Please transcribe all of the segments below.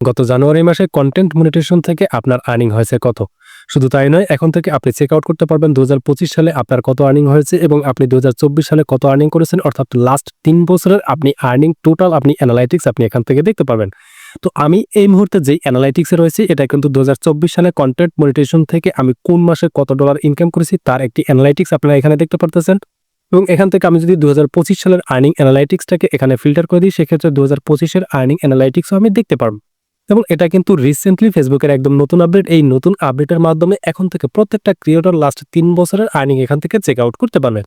গত জানুয়ারি মাসে content monetisation থেকে আপনার আর্নিং হয়েছে কত? শুধু তাই নয়, এখন থেকে আপনি চেক আউট করতে পারবেন দু হাজার পঁচিশ সালে আপনার কত আর্নিং হয়েছে এবং আপনি দু হাজার চব্বিশ সালে কত আর্নিং করেছেন, অর্থাৎ লাস্ট তিন বছরের আপনি আর্নিং টোটাল আপনি অ্যানালাইটিক্স আপনি এখান থেকে দেখতে পারবেন। তো আমি এই মুহূর্তে যেই অ্যানালাইটিক্সে রয়েছে, এটা কিন্তু দু হাজার চব্বিশ সালে কন্টেন্ট মনিটেশন থেকে আমি কোন মাসে কত ডলার ইনকাম করেছি, তার একটি অ্যানালাইটিক্স আপনারা এখানে দেখতে পারতেছেন। এবং এখান থেকে আমি যদি দু হাজার পঁচিশ সালের আর্নিং অ্যানালাইটিক্সটাকে এখানে ফিল্টার করে দিই, সেক্ষেত্রে দু হাজার পঁচিশের আর্নিং অ্যানালাইটিক্সও আমি দেখতে পারব। এবং এটা কিন্তু রিসেন্টলি ফেসবুকের একদম নতুন আপডেট এই নতুন আপডেটের মাধ্যমে এখন থেকে প্রত্যেকটা ক্রিয়েটর লাস্ট তিন বছরের আর্নিং এখান থেকে চেক আউট করতে পারবেন।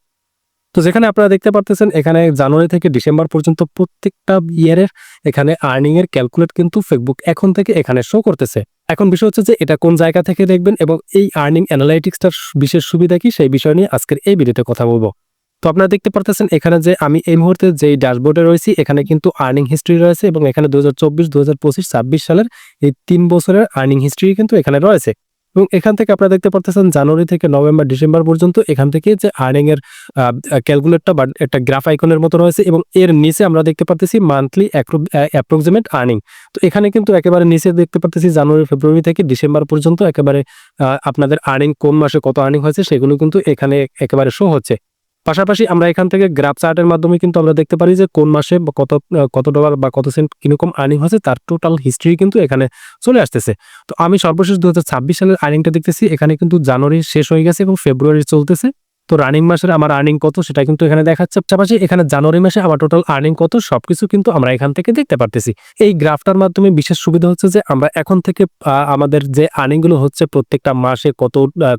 তো যেখানে আপনারা দেখতে পারতেছেন, এখানে জানুয়ারি থেকে ডিসেম্বর পর্যন্ত প্রত্যেকটা ইয়ারের এখানে আর্নিং এর ক্যালকুলেট কিন্তু ফেসবুক এখন থেকে এখানে শো করতেছে। এখন বিষয় হচ্ছে যে এটা কোন জায়গা থেকে দেখবেন এবং এই আর্নিং অ্যানালাইটিক্সটার বিশেষ সুবিধা কি, সেই বিষয় নিয়ে আজকের এই ভিডিওতে কথা বলব। তো আপনারা দেখতে পারতেছেন এখানে যে আমি এই মুহূর্তে যেই ড্যাশবোর্ডে রয়েছি, এখানে কিন্তু আর্নিং হিস্ট্রি রয়েছে এবং এখানে দু হাজার চব্বিশ দু সালের এই তিন বছরের আর্নিং হিস্ট্রি কিন্তু এখানে রয়েছে। এবং এখান থেকে আপনারা দেখতে পারতেছেন জানুয়ারি থেকে নভেম্বর, ডিসেম্বর পর্যন্ত এখান থেকে যে আর্নিং এর ক্যালকুলেটটা বা একটা গ্রাফ আইকনের মতো রয়েছে এবং এর নিচে আমরা দেখতে পারতেছি মান্থলি অ্যাপ্রক্সিমেট আর্নিং তো এখানে কিন্তু একেবারে নিচে দেখতে পারতেছি জানুয়ারি, ফেব্রুয়ারি থেকে ডিসেম্বর পর্যন্ত একেবারে আপনাদের আর্নিং কোন মাসে কত আর্নিং হয়েছে সেগুলো কিন্তু এখানে একেবারে শো হচ্ছে। পাশাপাশি আমরা এখান থেকে গ্রাফ চার্টের মাধ্যমে কিন্তু আমরা দেখতে পারি যে কোন মাসে কত কত ডলার বা কত সেন্ট কীরকম আর্নিং হয়েছে, তার টোটাল হিস্ট্রি কিন্তু এখানে চলে আসতেছে। তো আমি সর্বশেষ দু হাজার ছাব্বিশ সালের আর্নিংটা দেখতেছি, এখানে কিন্তু জানুয়ারি শেষ হয়ে গেছে এবং ফেব্রুয়ারি চলতেছে। তো রানিং মাসের আমার আর্নিং কত সেটা কিন্তু এখানে দেখাচ্ছে। পাশাপাশি এখানে জানুয়ারি মাসে আমার টোটাল আর্নিং কত সবকিছু কিন্তু আমরা এখান থেকে দেখতে পারতেছি। এই গ্রাফটার মাধ্যমে বিশেষ সুবিধা হচ্ছে যে আমরা এখন থেকে আমাদের যে আর্নিংগুলো হচ্ছে প্রত্যেকটা মাসে কত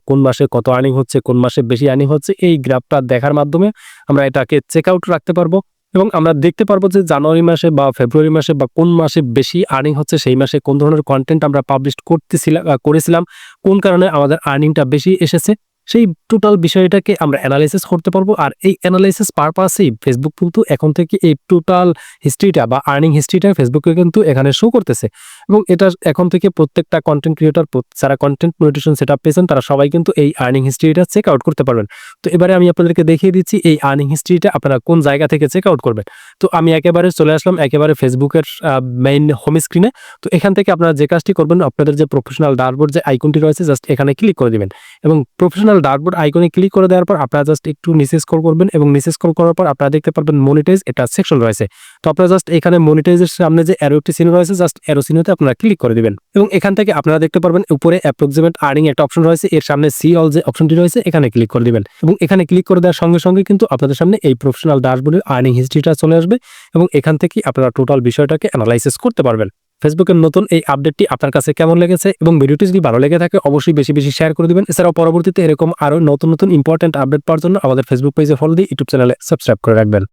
কোন মাসে কত আর্নিং হচ্ছে, কোন মাসে বেশি আর্নিং হচ্ছে, এই গ্রাফটা দেখার মাধ্যমে আমরা এটাকে চেক আউট রাখতে পারব। এবং আমরা দেখতে পারব যে জানুয়ারি মাসে বা ফেব্রুয়ারি মাসে বা কোন মাসে বেশি আর্নিং হচ্ছে, সেই মাসে কোন ধরনের কন্টেন্ট আমরা পাবলিশ করতেছিলাম করেছিলাম, কোন কারণে আমাদের আর্নিংটা বেশি এসেছে সেই টোটাল বিষয়টাকে আমরা অ্যানালাইসিস করতে পারব। আর এই অ্যানালাইসিস পারপাসেই ফেসবুক কিন্তু এখন থেকে এই টোটাল হিস্ট্রিটা বা আর্নিং হিস্ট্রিটা ফেসবুকে কিন্তু এখানে শো করতেছে। এবং এটা এখন থেকে প্রত্যেকটা কন্টেন্ট ক্রিয়েটর যারা কন্টেন্ট মনিটেশন সেট আপ পেয়েছেন, তারা সবাই কিন্তু এই আর্নিং হিস্ট্রিটা চেক আউট করতে পারবেন। তো এবারে আমি আপনাদেরকে দেখিয়ে দিচ্ছি এই আর্নিং হিস্ট্রিটা আপনারা কোন জায়গা থেকে চেক আউট করবেন। তো আমি একেবারে চলে আসলাম একেবারে ফেসবুকের মেইন হোম স্ক্রিনে তো এখান থেকে আপনারা যে কাজটি করবেন, আপনাদের যে প্রফেশনাল ডার্বোর্ড যে আইকনটি রয়েছে জাস্ট এখানে ক্লিক করে দিবেন। এবং প্রফেশনাল ডার্বোর্ড আইকনে ক্লিক করে দেওয়ার পর আপনারা জাস্ট একটু নিচে স্ক্রল করবেন এবং নিচে স্ক্রল করার পর আপনারা দেখতে পারবেন মনিটাইজ এটা সেকশন রয়েছে। তো আপনারা জাস্ট এখানে মনিটাইজের সামনে যে অ্যারো একটি সিন রয়েছে জাস্ট অ্যারো সিনেতে আপনারা ক্লিক করে দিবেন। এবং এখান থেকে আপনারা দেখতে পারবেন উপরে অ্যাপ্রক্সিমেট আর্নিং একটা অপশন রয়েছে, এর সামনে সি অল যে অপশনটি রয়েছে, এখানে ক্লিক করে দিবেন। এবং এখানে ক্লিক করে দেওয়ার সঙ্গে সঙ্গে কিন্তু আপনাদের সামনে এই প্রফেশনাল ডাশবোর্ডের আর্নিং হিস্ট্রিটা চলে আসবে এবং এখান থেকে আপনারা টোটাল বিষয়টাকে অ্যানালাইসিস করতে পারবেন। ফেসবুকের নতুন এই আপডেটটি আপনার কাছে কেমন লেগেছে এবং ভিডিওটি যদি ভালো লেগে থাকে, অবশ্যই বেশি বেশি শেয়ার করে দেবেন। এছাড়াও পরবর্তীতে এরকম আরও নতুন নতুন ইম্পর্টেন্ট আপডেট পাওয়ার জন্য আমাদের ফেসবুক পেজে ফলো দিয়ে ইউটিউব চ্যানেলে সাবস্ক্রাইব করে রাখবেন।